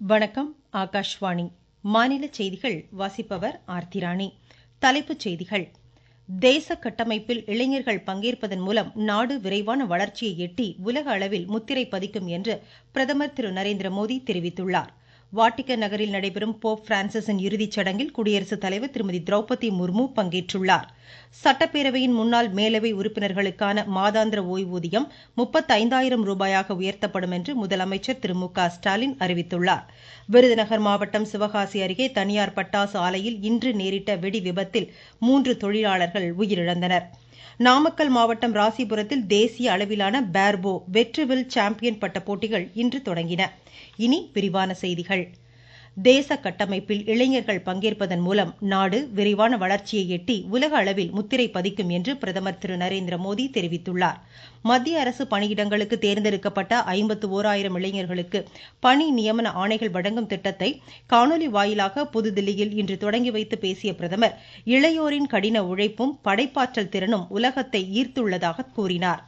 வணக்கம் ஆகாஷ்வாணி. மாநில செய்திகள் வாசிப்பவர் ஆர்த்திராணி தலைப்புச் செய்திகள். தேச கட்டமைப்பில் இளைஞர்கள் பங்கேற்பதன் மூலம் நாடு விரைவான வளர்ச்சியை எட்டி உலக அளவில் முத்திரை பதிக்கும் என்று பிரதமர் திரு நரேந்திர மோடி தெரிவித்துள்ளார். வாட்டிகன் நகரில் நடைபெறும் போப் பிரான்சிஸின் இறுதிச் சடங்கில் குடியரசுத் தலைவர் திருமதி திரௌபதி முர்மு பங்கேற்றுள்ளார். சட்டப்பேரவையின் முன்னாள் மேலவை உறுப்பினர்களுக்கான மாதாந்திர ஓய்வூதியம் முப்பத்தைந்தாயிரம் ரூபாயாக உயர்த்தப்படும் என்று முதலமைச்சர் திரு மு க ஸ்டாலின் அறிவித்துள்ளார். விருதுநகர் மாவட்டம் சிவகாசி அருகே தனியார் பட்டாசு ஆலையில் இன்று நேரிட்ட வெடி விபத்தில் மூன்று தொழிலாளர்கள் உயிரிழந்தனர். நாமக்கல் மாவட்டம் ராசிபுரத்தில் தேசிய அளவிலான பேர்போ வெற்றிவில் சாம்பியன் பட்ட போட்டிகள் இன்று தொடங்கின. இனி விரிவான செய்திகள். தேச கட்டமைப்பில் இளைஞர்கள் பங்கேற்பதன் மூலம் நாடு விரைவான வளர்ச்சியை எட்டி உலக அளவில் முத்திரை பதிக்கும் என்று பிரதமர் திரு நரேந்திர மோடி தெரிவித்துள்ளார். மத்திய அரசு பணியிடங்களுக்கு தேர்ந்தெடுக்கப்பட்ட ஐம்பத்து ஓராயிரம் இளைஞர்களுக்கு பணி நியமன ஆணைகள் வழங்கும் திட்டத்தை காணொலி வாயிலாக புதுதில்லியில் இன்று தொடங்கி வைத்து பேசிய பிரதமர் இளையோரின் கடின உழைப்பும் படைப்பாற்றல் திறனும் உலகத்தை ஈர்த்துள்ளதாக கூறினார்.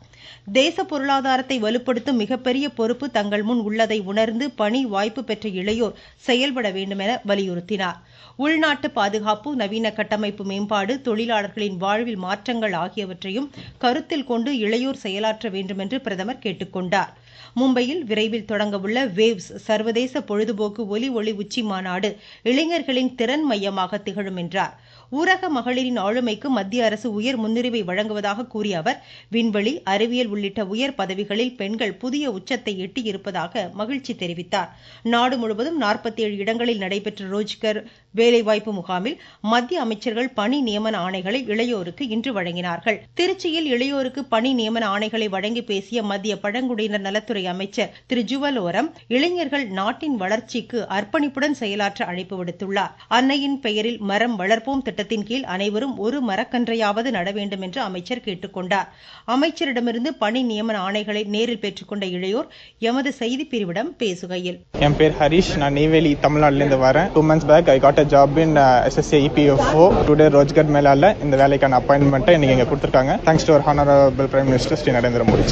தேச பொருளாதாரத்தை வலுப்படுத்தும் மிகப்பெரிய பொறுப்பு தங்கள் முன் உள்ளதை உணர்ந்து பணி வாய்ப்பு பெற்ற இளையோர் செயல்பட வேண்டும் என வலியுறுத்தினார். உள்நாட்டு பாதுகாப்பு நவீன கட்டமைப்பு மேம்பாடு தொழிலாளர்களின் வாழ்வில் மாற்றங்கள் ஆகியவற்றையும் கருத்தில் கொண்டு இளையோர் செயலாற்ற வேண்டும் என்று பிரதமர் கேட்டுக்கொண்டார் மும்பையில் விரைவில் தொடங்கவுள்ள வேவ்ஸ் சர்வதேச பொழுதுபோக்கு ஒலி ஒளி உச்சி மாநாடு இளைஞர்களின் திறன் மையமாக திகழும் என்றார். ஊரக மகளிரின் ஆளுமைக்கு மத்திய அரசு உயர் முன்னுரிமை வழங்குவதாக கூறிய அவர் விண்வெளி அறிவியல் உள்ளிட்ட உயர் பதவிகளில் பெண்கள் புதிய உச்சத்தை எட்டியிருப்பதாக மகிழ்ச்சி தெரிவித்தார். நாடு முழுவதும் நாற்பத்தி ஏழு இடங்களில் நடைபெற்ற ரோஜ்கர் வேலைவாய்ப்பு முகாமில் மத்திய அமைச்சர்கள் பணி நியமன ஆணைகளை இளையோருக்கு இன்று வழங்கினார்கள். திருச்சியில் இளையோருக்கு பணி நியமன ஆணைகளை வழங்கி பேசிய மத்திய பழங்குடியினர் நலத்துறை அமைச்சர் திரு. ஜுவல் ஓரம் இளைஞர்கள் நாட்டின் வளர்ச்சிக்கு அர்ப்பணிப்புடன் செயலாற்ற அழைப்பு விடுத்துள்ளார். அன்னையின் பெயரில் மரம் வளர்ப்போம் திட்டத்தின் கீழ் அனைவரும் ஒரு மரக்கன்றையாவது நட வேண்டும் என்று அமைச்சர் கேட்டுக்கொண்டார் அமைச்சரிடமிருந்து பணி நியமன ஆணைகளை நேரில் பெற்றுக்கொண்ட இளையோர் எமது செய்தி பிரிவிடம் பேசுகையில். என் பேர் ஹரிஷ். நான் நெய்வேலி தமிழ்நாட்டிலிருந்து வரேன். Two months back I got a job in SSA EPFO today Rozgar மேலால இந்த வேலைக்கான அப்பாயின்மெண்ட்டை இன்னைக்கு இங்கே கொடுத்துருக்காங்க. Thanks to honourable prime minister Shri Narendra Modi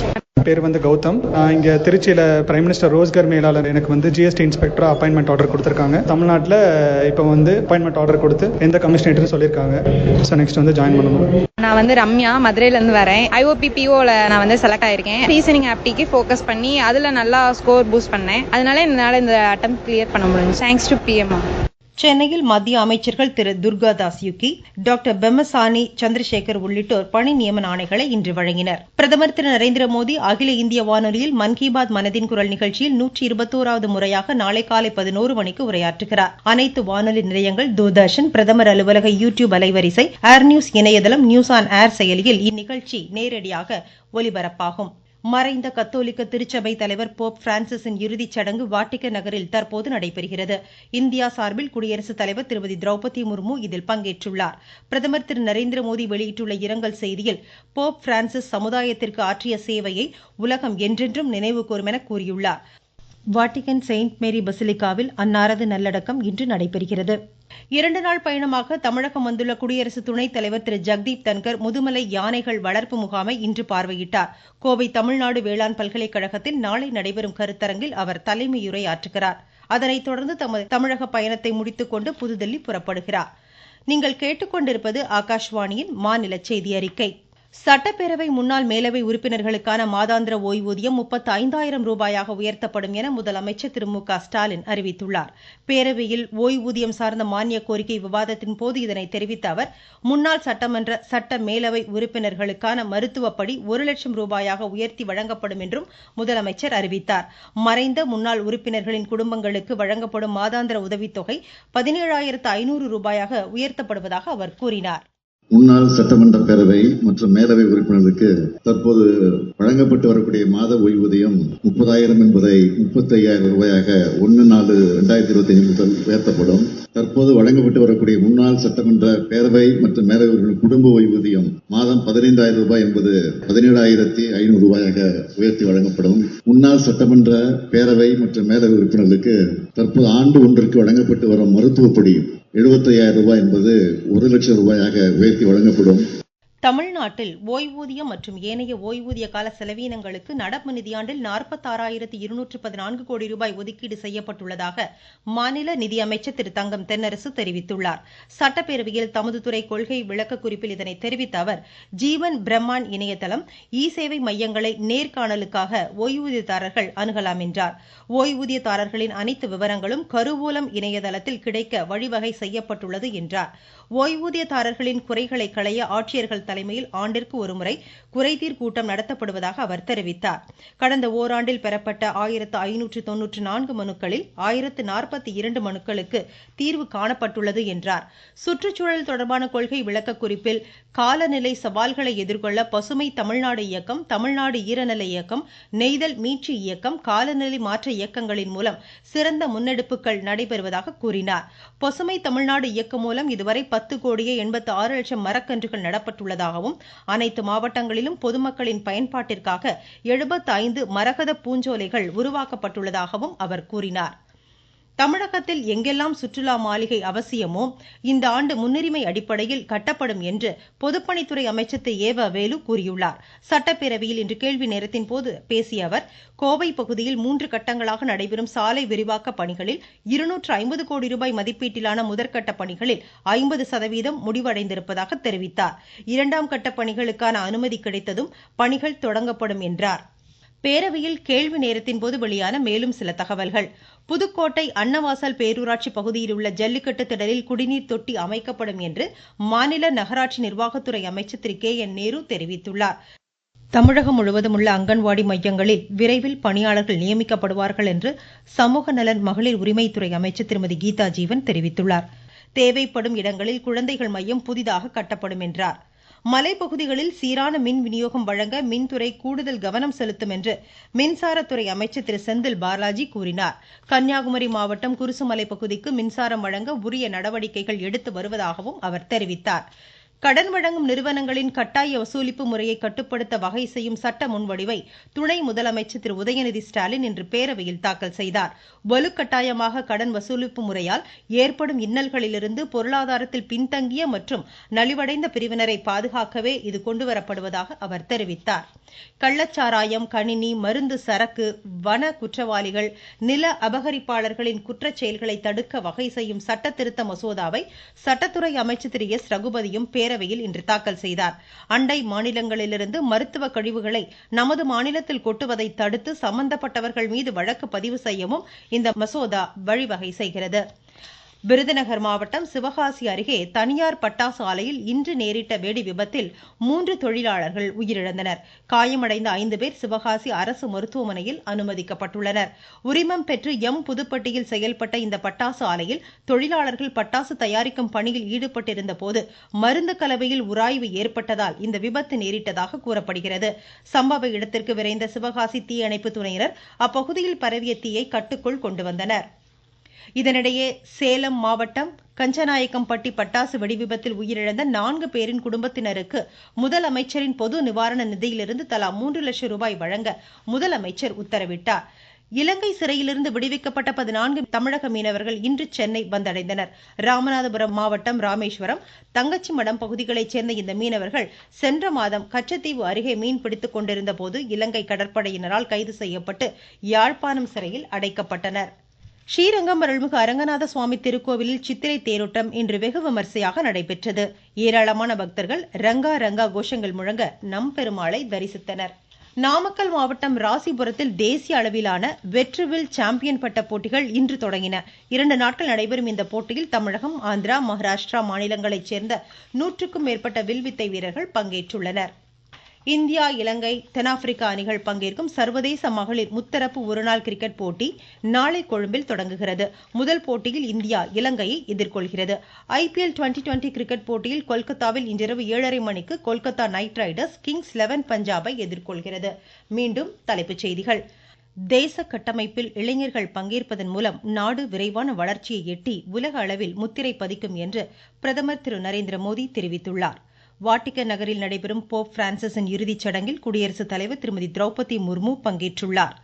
பேர் வந்து கௌதம். இங்கே திருச்சியில் பிரைம் மினிஸ்டர் ரோஸ்கர் மேலாளர் எனக்கு வந்து ஜிஎஸ்டி இன்ஸ்பெக்டராக அப்பாயின்மெண்ட் ஆர்டர் கொடுத்துருக்காங்க. தமிழ்நாட்டில் இப்போ வந்து அப்பாயின்மெண்ட் ஆர்டர் கொடுத்து எந்த கமிஷனேட்டர்னு சொல்லியிருக்காங்க. ஸோ நெக்ஸ்ட் வந்து ஜாயின் பண்ணணும். நான் வந்து ரம்யா மதுரையிலேருந்து வரேன். ஐஓபிபிஓவில் நான் வந்து செலக்ட் ஆயிருக்கேன். ரீசனிங் ஆப்டிக்கு ஃபோக்கஸ் பண்ணி அதில் நல்லா ஸ்கோர் பூஸ்ட் பண்ணேன். அதனால என்னால் இந்த அட்டம் கிளியர் பண்ண முடியும் தேங்க்ஸ் டு பிஎம் சென்னையில் மத்திய அமைச்சர்கள் திரு துர்காதாஸ் யுகி டாக்டர் பெமசானி சந்திரசேகர் உள்ளிட்டோர் பணி நியமன ஆணைகளை இன்று வழங்கினர். பிரதமர் திரு நரேந்திர மோடி அகில இந்திய வானொலியில் மன் கி பாத் மனதின் குரல் நிகழ்ச்சியில் நூற்றி இருபத்தோராவது முறையாக நாளை காலை பதினோரு மணிக்கு உரையாற்றுகிறார். அனைத்து வானொலி நிலையங்கள் தூர்தர்ஷன் பிரதமர் அலுவலக யூ டியூப் அலைவரிசை ஏர் நியூஸ் இணையதளம் நியூஸ் ஆன் ஏர் செயலியில் இந்நிகழ்ச்சி நேரடியாக ஒலிபரப்பாகும். மறைந்த கத்தோலிக்க திருச்சபை தலைவர் போப் பிரான்சிஸின் இறுதிச் சடங்கு வாட்டிக்க நகரில் தற்போது நடைபெறுகிறது. இந்தியா சார்பில் குடியரசுத் தலைவர் திருமதி திரௌபதி முர்மு இதில் பங்கேற்றுள்ளார். பிரதமர் திரு நரேந்திர மோடி வெளியிட்டுள்ள இரங்கல் செய்தியில் போப் பிரான்சிஸ் சமுதாயத்திற்கு ஆற்றிய சேவையை உலகம் என்றென்றும் நினைவு கூறும் என கூறியுள்ளார். வாட்டிகன் செயின்ட் மேரி பசிலிகாவில் அன்னாரது நல்லடக்கம் இன்று நடைபெறுகிறது. இரண்டு நாள் பயணமாக தமிழகம் வந்துள்ள குடியரசு துணைத் தலைவர் திரு. ஜெக்தீப் தன்கர் முதுமலை யானைகள் வளர்ப்பு முகாமை இன்று பார்வையிட்டார். கோவை தமிழ்நாடு வேளாண் பல்கலைக்கழகத்தில் நாளை நடைபெறும் கருத்தரங்கில் அவர் தலைமையுரை ஆற்றுகிறார் அதனைத் தொடர்ந்து தமது தமிழக பயணத்தை முடித்துக் கொண்டு புதுதில்லி புறப்படுகிறார். நீங்கள் கேட்டுக்கொண்டிருப்பது ஆகாஷ்வாணியின் மாநில செய்தி அறிக்கை சட்டப்பேரவை முன்னாள் மேலவை உறுப்பினர்களுக்கான மாதாந்திர ஓய்வூதியம் முப்பத்து ஐந்தாயிரம் ரூபாயாக உயர்த்தப்படும் என முதலமைச்சர் திரு மு க ஸ்டாலின் அறிவித்துள்ளார். பேரவையில் ஓய்வூதியம் சார்ந்த மானிய கோரிக்கை விவாதத்தின் போது இதனை தெரிவித்த அவர் முன்னாள் சட்டமன்ற சட்ட மேலவை உறுப்பினர்களுக்கான மருத்துவப்படி ஒரு லட்சம் ரூபாயாக உயர்த்தி வழங்கப்படும் என்றும் முதலமைச்சர் அறிவித்தார். மறைந்த முன்னாள் உறுப்பினர்களின் குடும்பங்களுக்கு வழங்கப்படும் மாதாந்திர உதவித்தொகை பதினேழாயிரத்து ஐநூறு ரூபாயாக உயர்த்தப்படுவதாக அவர் கூறினார். முன்னாள் சட்டமன்ற பேரவை மற்றும் மேலவை உறுப்பினர்களுக்கு தற்போது வழங்கப்பட்டு வரக்கூடிய மாத ஓய்வூதியம் முப்பதாயிரம் என்பதை முப்பத்தி ஐயாயிரம் ரூபாயாக ஒன்று நாலு ரெண்டாயிரத்தி இருபத்தி ஐந்து முதல் உயர்த்தப்படும். தற்போது வழங்கப்பட்டு வரக்கூடிய முன்னாள் சட்டமன்ற பேரவை மற்றும் மேலவை உறுப்பினர் குடும்ப ஓய்வூதியம் மாதம் பதினைந்தாயிரம் ரூபாய் என்பது பதினேழாயிரத்தி ஐநூறு ரூபாயாக உயர்த்தி வழங்கப்படும். முன்னாள் சட்டமன்ற பேரவை மற்றும் மேலவை உறுப்பினர்களுக்கு தற்போது ஆண்டு ஒன்றிற்கு வழங்கப்பட்டு வரும் மருத்துவப்படி எழுபத்தையாயிரம் ரூபாய் என்பது ஒரு லட்சம் ரூபாயாக உயர்த்தி வழங்கப்படும். தமிழ்நாட்டில் ஓய்வூதியம் மற்றும் ஏனைய ஓய்வூதிய கால செலவீனங்களுக்கு நடப்பு நிதியாண்டில் நாற்பத்தாறாயிரத்து இருநூற்று பதினான்கு கோடி ரூபாய் ஒதுக்கீடு செய்யப்பட்டுள்ளதாக மாநில நிதியமைச்சர் திரு தங்கம் தென்னரசு தெரிவித்துள்ளார். சட்டப்பேரவையில் தமது துறை கொள்கை விளக்க குறிப்பில் இதனை தெரிவித்த அவர் ஜீவன் பிரம்மான் இணையதளம் இ சேவை மையங்களை நேர்காணலுக்காக ஓய்வூதியதாரர்கள் அணுகலாம் என்றார். ஓய்வூதியதாரர்களின் அனைத்து விவரங்களும் கருவூலம் இணையதளத்தில் கிடைக்க வழிவகை செய்யப்பட்டுள்ளது என்றார். ஓய்வூதியதாரர்களின் குறைகளை களைய ஆட்சியர்கள் தலைமையில் ஆண்டிற்கு ஒருமுறை குறைதீர் கூட்டம் நடத்தப்படுவதாக அவர் தெரிவித்தார். கடந்த ஓராண்டில் பெறப்பட்ட ஆயிரத்து ஐநூற்று தொன்னூற்று நான்கு மனுக்களில் ஆயிரத்து நாற்பத்தி இரண்டு மனுக்களுக்கு தீர்வு காணப்பட்டுள்ளது என்றார். சுற்றுச்சூழல் தொடர்பான கொள்கை விளக்க குறிப்பில் காலநிலை சவால்களை எதிர்கொள்ள பசுமை தமிழ்நாடு இயக்கம் தமிழ்நாடு ஈரநில இயக்கம் நெய்தல் மீட்சி இயக்கம் காலநிலை மாற்ற இயக்கங்களின் மூலம் சிறந்த முன்னெடுப்புகள் நடைபெறுவதாக கூறினார். பசுமை தமிழ்நாடு இயக்கம் மூலம் இதுவரை பத்து கோடியே எண்பத்து ஆறு லட்சம் மரக்கன்றுகள் நடப்பட்டுள்ளது. உள்ளதாகவும் அனைத்து மாவட்டங்களிலும் பொதுமக்களின் பயன்பாட்டிற்காக எழுபத்தைந்து மரகத பூஞ்சோலைகள் உருவாக்கப்பட்டுள்ளதாகவும் அவர் கூறினார். தமிழகத்தில் எங்கெல்லாம் சுற்றுலா மாளிகை அவசியமோ இந்த ஆண்டு முன்னுரிமை அடிப்படையில் கட்டப்படும் என்று பொதுப்பணித்துறை அமைச்சர் திரு. ஏவ வேலு கூறியுள்ளார். சட்டப்பேரவையில் இன்று கேள்வி நேரத்தின் போது பேசிய அவர் கோவை பகுதியில் மூன்று கட்டங்களாக நடைபெறும் சாலை விரிவாக்க பணிகளில் இருநூற்று ஐம்பது கோடி ரூபாய் மதிப்பீட்டிலான முதற்கட்ட பணிகளில் ஐம்பது சதவீதம் முடிவடைந்திருப்பதாக தெரிவித்தார். இரண்டாம் கட்ட பணிகளுக்கான அனுமதி கிடைத்ததும் பணிகள் தொடங்கப்படும் என்றார். பேரவையில் கேள்வி நேரத்தின் போது வெளியான மேலும் சில தகவல்கள். புதுக்கோட்டை அன்னவாசல் பேரூராட்சி பகுதியில் உள்ள ஜல்லிக்கட்டு திடலில் குடிநீர் தொட்டி அமைக்கப்படும் என்று மாநில நகராட்சி நிர்வாகத்துறை அமைச்சர் திரு கே என் நேரு தெரிவித்துள்ளார். தமிழகம் முழுவதும் உள்ள அங்கன்வாடி மையங்களில் விரைவில் பணியாளர்கள் நியமிக்கப்படுவார்கள் என்று சமூக நலன் மகளிர் உரிமைத்துறை அமைச்சர் திருமதி கீதா ஜீவன் தெரிவித்துள்ளார். தேவைப்படும் இடங்களில் குழந்தைகள் மையம் புதிதாக கட்டப்படும் என்றார். மலைப்பகுதிகளில் சீரான மின் விநியோகம் வழங்க மின்துறை கூடுதல் கவனம் செலுத்தும் என்று மின்சாரத்துறை அமைச்சர் திரு செந்தில் பாலாஜி கூறினார். கன்னியாகுமரி மாவட்டம் குருசுமலை பகுதிக்கு மின்சாரம் வழங்க உரிய நடவடிக்கைகள் எடுத்து வருவதாகவும் அவர் தெரிவித்தார். கடன் வழங்கும் நிறுவனங்களின் கட்டாய வசூலிப்பு முறையை கட்டுப்படுத்த வகை செய்யும் சட்ட முன்வடிவை துணை முதலமைச்சர் திரு. உதயநிதி ஸ்டாலின் இன்று பேரவையில் தாக்கல் செய்தார். வலுக்கட்டாயமாக கடன் வசூலிப்பு முறையால் ஏற்படும் இன்னல்களிலிருந்து பொருளாதாரத்தில் பின்தங்கிய மற்றும் நலிவடைந்த பிரிவினரை பாதுகாக்கவே இது கொண்டுவரப்படுவதாக அவர் தெரிவித்தார். கள்ளச்சாராயம் கணினி மருந்து சரக்கு வன குற்றவாளிகள் நில அபகரிப்பாளர்களின் குற்றச் செயல்களை தடுக்க வகை செய்யும் சட்ட திருத்த மசோதாவை சட்டத்துறை அமைச்சர் திரு. எஸ். ரகுபதியும் பேரவையில் இன்று தாக்கல் செய்தார். அண்டை மாநிலங்களிலிருந்து மருத்துவ கழிவுகளை நமது மாநிலத்தில் கொட்டுவதை தடுத்து சம்பந்தப்பட்டவர்கள் மீது வழக்கு பதிவு செய்யவும் இந்த மசோதா வழிவகை செய்கிறது. விருதுநகர் மாவட்டம் சிவகாசி அருகே தனியார் பட்டாசு ஆலையில் இன்று நேரிட்ட வெடி விபத்தில் மூன்று தொழிலாளர்கள் உயிரிழந்தனர். காயமடைந்த ஐந்து பேர் சிவகாசி அரசு மருத்துவமனையில் அனுமதிக்கப்பட்டுள்ளனர். உரிமம் பெற்று எம் புதுப்பட்டியில் செயல்பட்ட இந்த பட்டாசு ஆலையில் தொழிலாளர்கள் பட்டாசு தயாரிக்கும் பணியில் ஈடுபட்டிருந்த போது மருந்து கலவையில் உராய்வு ஏற்பட்டதால் இந்த விபத்து நேரிட்டதாக கூறப்படுகிறது. சம்பவ இடத்திற்கு விரைந்த சிவகாசி தீயணைப்பு துறையினர் அப்பகுதியில் பரவிய தீயை கட்டுக்குள் கொண்டு வந்தனர். இதனிடையே சேலம் மாவட்டம் கஞ்சநாயக்கம்பட்டி பட்டாசு வெடிவிபத்தில் உயிரிழந்த நான்கு பேரின் குடும்பத்தினருக்கு முதலமைச்சரின் பொது நிவாரண நிதியிலிருந்து தலா மூன்று லட்சம் ரூபாய் வழங்க முதலமைச்சர் உத்தரவிட்டார். இலங்கை சிறையிலிருந்து விடுவிக்கப்பட்ட பதினான்கு தமிழக மீனவர்கள் இன்று சென்னை வந்தடைந்தனர். ராமநாதபுரம் மாவட்டம் ராமேஸ்வரம் தங்கச்சிமடம் பகுதிகளைச் சேர்ந்த இந்த மீனவர்கள் சென்ற மாதம் கச்சத்தீவு அருகே மீன் பிடித்துக் கொண்டிருந்த போது இலங்கை கடற்படையினரால் கைது செய்யப்பட்டு யாழ்ப்பாணம் சிறையில் அடைக்கப்பட்டனர். ஸ்ரீரங்கம் அருள்மிகு அரங்கநாத சுவாமி திருக்கோவிலில் சித்திரை தேரோட்டம் இன்று வெகு விமர்சையாக நடைபெற்றது. ஏராளமான பக்தர்கள் ரங்கா ரங்கா கோஷங்கள் முழங்க நம்பெருமாளை தரிசித்தனர். நாமக்கல் மாவட்டம் ராசிபுரத்தில் தேசிய அளவிலான வெற்றிவில் சாம்பியன் பட்ட போட்டிகள் இன்று தொடங்கின. இரண்டு நாட்கள் நடைபெறும் இந்த போட்டியில் தமிழகம் ஆந்திரா மகாராஷ்டிரா மாநிலங்களைச் சேர்ந்த நூற்றுக்கும் மேற்பட்ட வில்வித்தை வீரர்கள் பங்கேற்றுள்ளனர். இந்தியா இலங்கை தென்னாப்பிரிக்கா அணிகள் பங்கேற்கும் சர்வதேச மகளிர் முத்தரப்பு ஒருநாள் கிரிக்கெட் போட்டி நாளை கொழும்பில் தொடங்குகிறது. முதல் போட்டியில் இந்தியா இலங்கையை எதிர்கொள்கிறது. ஐபிஎல் டுவெண்டி டுவெண்டி கிரிக்கெட் போட்டியில் கொல்கத்தாவில் இன்றிரவு ஏழரை மணிக்கு Kolkata Knight Riders Kings Eleven பஞ்சாபை எதிர்கொள்கிறது. மீண்டும் தலைப்புச் செய்திகள். தேச கட்டமைப்பில் இளைஞர்கள் பங்கேற்பதன் மூலம் நாடு விரைவான வளர்ச்சியை எட்டி உலக அளவில் முத்திரை பதிக்கும் என்று பிரதமர் திரு நரேந்திர மோடி தெரிவித்துள்ளார். வாட்டிக்கன் நகரில் நடைபெறும் போப் பிரான்சிஸின் இறுதிச் சடங்கில் குடியரசுத் தலைவர் திருமதி திரௌபதி முர்மு பங்கேற்றுள்ளார்.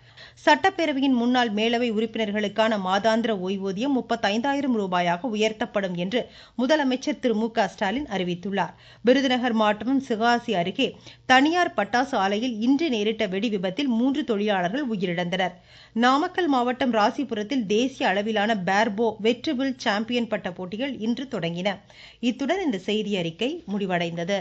சட்டப்பேரவையின் முன்னாள் மேலவை உறுப்பினர்களுக்கான மாதாந்திர ஓய்வூதியம் முப்பத்தைந்தாயிரம் ரூபாயாக உயர்த்தப்படும் என்று முதலமைச்சர் திரு மு ஸ்டாலின் அறிவித்துள்ளார். விருதுநகர் மாவட்டம் சிகாசி அருகே தனியார் பட்டாசு ஆலையில் இன்று நேரிட்ட வெடி விபத்தில் மூன்று தொழிலாளர்கள் உயிரிழந்தனர். நாமக்கல் மாவட்டம் ராசிபுரத்தில் தேசிய அளவிலான பேர்போ வெற்றிபில் சாம்பியன் பட்ட போட்டிகள் இன்று தொடங்கின. இத்துடன் இந்த செய்தி அறிக்கை முடிவடைந்தது.